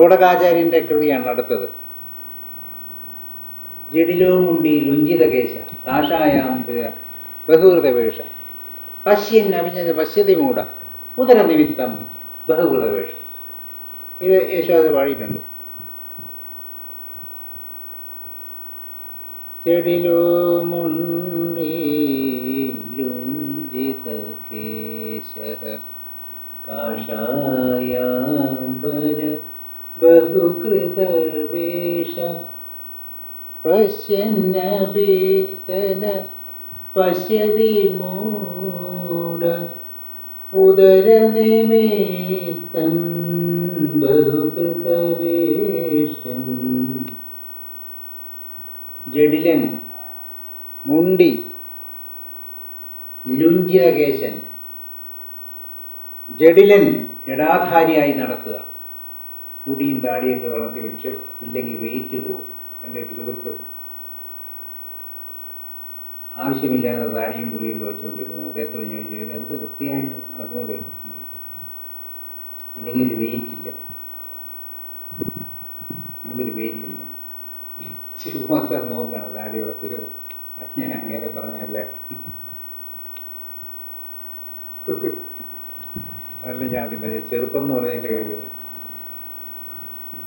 തോടകാചാര്യന്റെ കൃതിയാണ് അടുത്തത്. ജഡിലോ മുണ്ടി ലുഞ്ചിതകേശ കാഷായാം ബഹുകൃതവേഷ പശ്യൻ അഭിഞ്ഞ പശ്യതി മൂട ഉദരനിമിത്തം ബഹുകൃതവേഷം ഇത് യേശോദ പാടിയിട്ടുണ്ട്. ചെടിലോ മുണ്ടി ലുഞ്ചിതകേശ കാഷായാംബര ബഹുകൃതവേഷ. പശ്യന്നീതന പശ്യതി മൂഢ ഉദരനിമിത്തം ബഹുകൃതവേഷം. ജഡിലൻ മുണ്ടി ലുഞ്ചിതകേശൻ ജഡിലൻ ജടാധാരിയായി നടക്കുക. മുടിയും താടിയൊക്കെ വളർത്തി വെച്ച് ഇല്ലെങ്കിൽ വെയിറ്റ് പോകും എന്റെ സുഹൃത്ത് ആവശ്യമില്ലാതെ താടിയും മുടിയും വെച്ചുകൊണ്ടിരുന്നു അദ്ദേഹത്തോട് ചോദിച്ചു? ഇത് എന്ത് വൃത്തിയായിട്ട് നടക്കുന്നത് ഇല്ലെങ്കിൽ ഒരു വെയിറ്റ് ഇല്ല. നമുക്കൊരു വെയിറ്റ് ഇല്ല. ചുമ്മാത്ത നോക്കാണ് താടി വളർത്തിയത്. ഞാൻ അങ്ങനെ പറഞ്ഞല്ലേ അല്ല ഞാൻ അതിന്റെ ചെറുപ്പം എന്ന് പറഞ്ഞതിന്റെ കാര്യം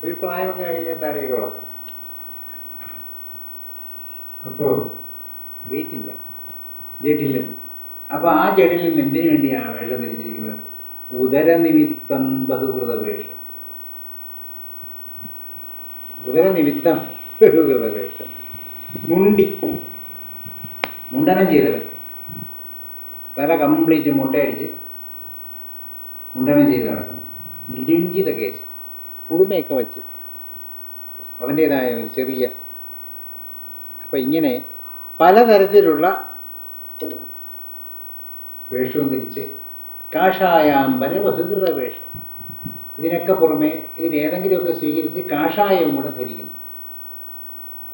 ഒരു പ്രായമൊക്കെ കഴിഞ്ഞാൽ താടിയൊക്കെ വളർത്തും അപ്പോൾ വെയിറ്റ് ഇല്ല ജഡിലൻ അപ്പോൾ ആ ജഡിലൻ എന്തിനു വേണ്ടിയാണ് വേഷം ധരിച്ചിരിക്കുന്നത്? ഉദരനിമിത്തം ബഹുകൃത വേഷം ഉദരനിമിത്തം ബഹുകൃത വേഷം മുണ്ടി. മുണ്ടനം ചെയ്തവൻ. തല കംപ്ലീറ്റ് മുട്ടയടിച്ച് മുണ്ടനം ചെയ്ത് നടക്കുന്നു. ലിഞ്ചിത കേസ്. കുടുമയൊക്കെ വെച്ച്. അവന്റേതായ ഒരു ചെറിയ അപ്പം ഇങ്ങനെ പലതരത്തിലുള്ള വേഷവും തിരിച്ച് കാഷായാംബര ബഹുകൃത വേഷം ഇതിനൊക്കെ പുറമെ ഇതിനേതെങ്കിലുമൊക്കെ സ്വീകരിച്ച് കാഷായം കൂടെ ധരിക്കണം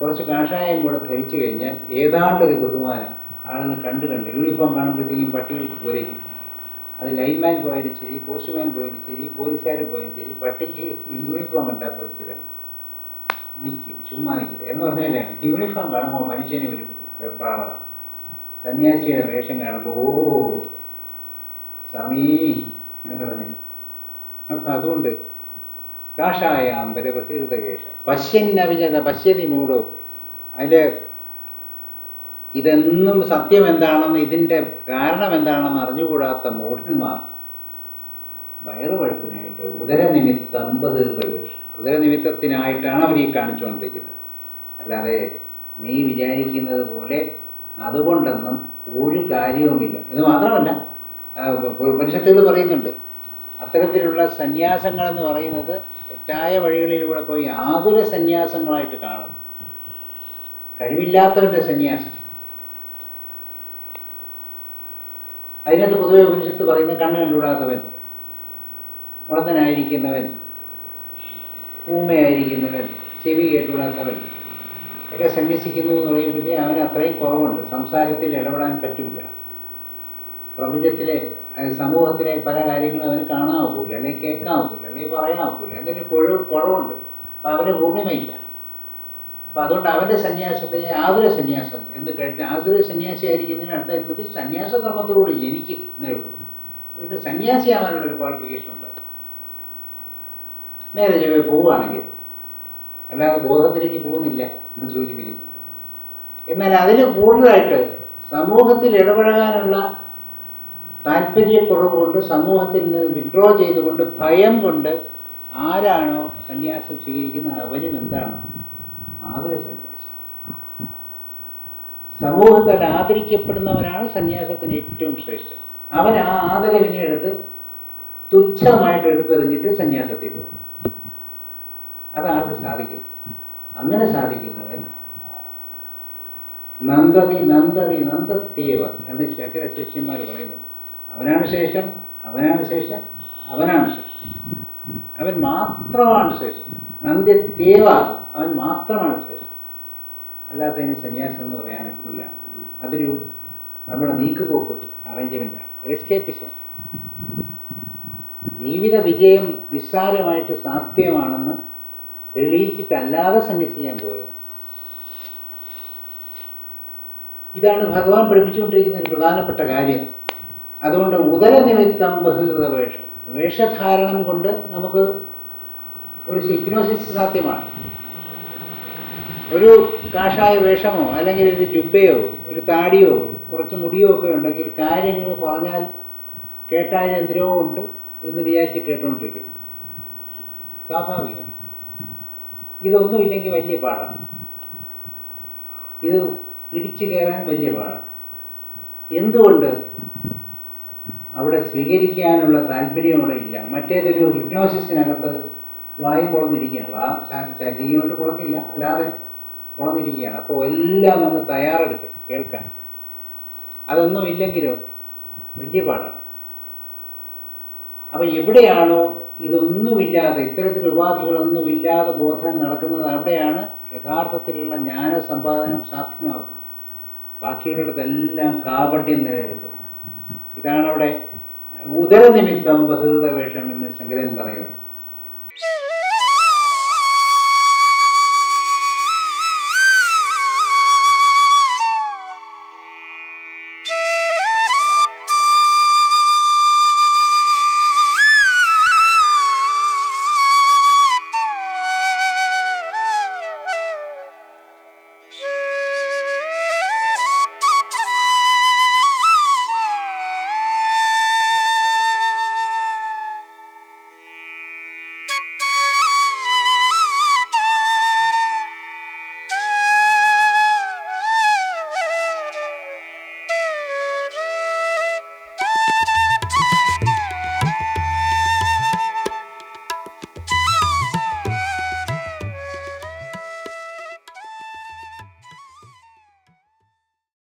കുറച്ച് കാഷായം കൂടെ ധരിച്ചു കഴിഞ്ഞാൽ ഏതാണ്ടൊരു ബഹുമാനം ആളെന്ന് കണ്ടു കണ്ട് യൂണിഫോം കാണുമ്പോഴത്തേക്കും പട്ടികൾക്ക് പോരേക്കും. അത് ലൈൻമാൻ പോയാലും ശരി പോസ്റ്റ്മാൻ പോയാലും ശരി പോലീസുകാരൻ പോയാലും ശരി പട്ടിക്ക് യൂണിഫോം കണ്ടാൽ പൊളിച്ചില്ല നിൽക്കും ചുമ്മാ നിൽക്കില്ല എന്ന് പറഞ്ഞാൽ യൂണിഫോം കാണുമ്പോൾ മനുഷ്യന് ഒരു വെപ്രാളമാണ് സന്യാസിയുടെ വേഷം കാണുമ്പോൾ ഓ സമീ എന്ന് പറഞ്ഞു. അപ്പം അതുകൊണ്ട് കാഷായാമ്പര ബഹിർദകേഷ പശ്യന്നവിജത പശ്യതി മൂടോ. അതിൽ ഇതെന്നും സത്യം എന്താണെന്ന് ഇതിന്റെ കാരണം എന്താണെന്ന് അറിഞ്ഞുകൂടാത്ത മൂഢന്മാർ വയറുവഴുപ്പിനായിട്ട് ഉദരനിമിത്തം ബഹിർദകേഷ ഉദരനിമിത്തത്തിനായിട്ടാണ് അവർ ഈ കാണിച്ചുകൊണ്ടിരിക്കുന്നത്. അല്ലാതെ നീ വിചാരിക്കുന്നത് പോലെ അതുകൊണ്ടൊന്നും ഒരു കാര്യവുമില്ല. ഇത് മാത്രമല്ല പുരുഷത്തുകൾ പറയുന്നുണ്ട് അത്തരത്തിലുള്ള സന്യാസങ്ങളെന്ന് പറയുന്നത് തെറ്റായ വഴികളിലൂടെ പോയി ആതുര സന്യാസങ്ങളായിട്ട് കാണുന്നു. കഴിവില്ലാത്തവന്റെ സന്യാസം. അതിനകത്ത് പൊതുവെ ഉപനിഷത്ത് പറയുന്ന കണ്ണ് കണ്ടുകൂടാത്തവൻ വളർത്തനായിരിക്കുന്നവൻ ഊമയായിരിക്കുന്നവൻ ചെവി കേട്ടുകൂടാത്തവൻ ഒക്കെ സന്യസിക്കുന്നു എന്ന് പറയുമ്പോഴത്തേക്ക് അവന് അത്രയും കുറവുണ്ട്. സംസാരത്തിൽ ഇടപെടാൻ പറ്റില്ല പ്രപഞ്ചത്തിലെ സമൂഹത്തിലെ പല കാര്യങ്ങളും അവന് കാണാൻ ഒക്കില്ല അല്ലെങ്കിൽ കേൾക്കാൻ ഒക്കില്ല അല്ലെങ്കിൽ പറയാൻ ഒക്കില്ല അങ്ങനെ കുഴവ് കുറവുണ്ട്. അപ്പം അവന് പൂർണിമയില്ല അപ്പം അതുകൊണ്ട് അവന്റെ സന്യാസത്തെ ആതുര സന്യാസം എന്ന് കഴിഞ്ഞ ആതുര സന്യാസി ആയിരിക്കുന്നതിന് അനുമതി സന്യാസ കർമ്മത്തോട് എനിക്ക് എന്നേ ഉള്ളൂ. പിന്നെ സന്യാസിയാവാനുള്ള ഒരു ക്വാളിഫിക്കേഷൻ ഉണ്ട്. നേരെ ചൊവ്വേ പോവുകയാണെങ്കിൽ അല്ലാതെ ബോധത്തിലേക്ക് പോകുന്നില്ല എന്ന് സൂചിപ്പിക്കുന്നു. എന്നാൽ അതിന് കൂടുതലായിട്ട് സമൂഹത്തിൽ ഇടപഴകാനുള്ള താല്പര്യക്കുറവ് കൊണ്ട് സമൂഹത്തിൽ നിന്ന് വിഡ്രോ ചെയ്തുകൊണ്ട് ഭയം കൊണ്ട് ആരാണോ സന്യാസം സ്വീകരിക്കുന്നത് അവരും എന്താണ് ആദര സന്യാസി. സമൂഹത്തിൽ ആദരിക്കപ്പെടുന്നവനാണ് സന്യാസത്തിന് ഏറ്റവും ശ്രേഷ്ഠൻ. അവൻ ആ ആദരവിനെ എടുത്ത് തുച്ഛമായിട്ട് എടുത്തെറിഞ്ഞിട്ട് സന്യാസത്തിൽ പോകും. അതാർക്ക് സാധിക്കും? അങ്ങനെ സാധിക്കുന്നവൻ നന്ദതി നന്ദതി നന്ദത്തേവ എന്ന് ശങ്കര ശിഷ്യന്മാർ പറയുന്നു. അവനാണ് ശേഷം അവനാണ് ശേഷം അവനാണ് ശേഷം അവൻ മാത്രമാണ് ശേഷം നന്ദ്യത്തേവ അവൻ മാത്രമാണ് ശേഷം അല്ലാത്തതിന് സന്യാസം എന്ന് പറയാൻ ഒക്കില്ല. അതൊരു നമ്മുടെ നീക്കുപോക്ക് അറേഞ്ച്മെന്റാണ് എസ്കേപ്പിസം ജീവിത വിജയം നിസ്സാരമായിട്ട് സാധ്യമാണെന്ന് തെളിയിച്ചിട്ടല്ലാതെ സന്യസിക്കാൻ പോയത്. ഇതാണ് ഭഗവാൻ പഠിപ്പിച്ചുകൊണ്ടിരിക്കുന്ന ഒരു പ്രധാനപ്പെട്ട കാര്യം. അതുകൊണ്ട് ഉദരനിമിത്തം ബഹുകൃത വേഷം. വേഷധാരണം കൊണ്ട് നമുക്ക് ഒരു ഹിപ്നോസിസ് സാധ്യമാണ്. ഒരു കാഷായ വേഷമോ അല്ലെങ്കിൽ ഒരു ജുബയോ ഒരു താടിയോ കുറച്ച് മുടിയോ ഒക്കെ ഉണ്ടെങ്കിൽ കാര്യങ്ങൾ പറഞ്ഞാൽ കേട്ടാൽ എന്തിനോ ഉണ്ട് എന്ന് വിചാരിച്ച് കേട്ടുകൊണ്ടിരിക്കും സ്വാഭാവികം ഇതൊന്നുമില്ലെങ്കിൽ വലിയ പാടാണ്. ഇത് ഇടിച്ചു കയറാൻ വലിയ പാടാണ്. എന്തുകൊണ്ട് അവിടെ സ്വീകരിക്കാനുള്ള താല്പര്യം അവിടെ ഇല്ല? മറ്റേതൊരു ഹിപ്നോസിസിനകത്ത് വായി കുളന്നിരിക്കുകയാണ് ആ ശരീരം കൊണ്ട് അല്ലാതെ കുളന്നിരിക്കുകയാണ് അപ്പോൾ എല്ലാം ഒന്ന് തയ്യാറെടുക്കും കേൾക്കാൻ. അതൊന്നും ഇല്ലെങ്കിലോ വലിയ പാടാണ്. അപ്പം എവിടെയാണോ ഇതൊന്നുമില്ലാതെ ഇത്തരത്തിൽ ഉപാധികളൊന്നുമില്ലാതെ ബോധനം നടക്കുന്നത് അവിടെയാണ് യഥാർത്ഥത്തിലുള്ള ജ്ഞാന സമ്പാദനം സാധ്യമാകുന്നത്. ബാക്കിയുള്ളിടത്തെല്ലാം കാപട്യം നിലനിൽക്കുന്നു. ഇതാണ് അവിടെ ഉദരനിമിത്തം ബഹുത വേഷം എന്ന് ശങ്കരൻ പറയുന്നത്.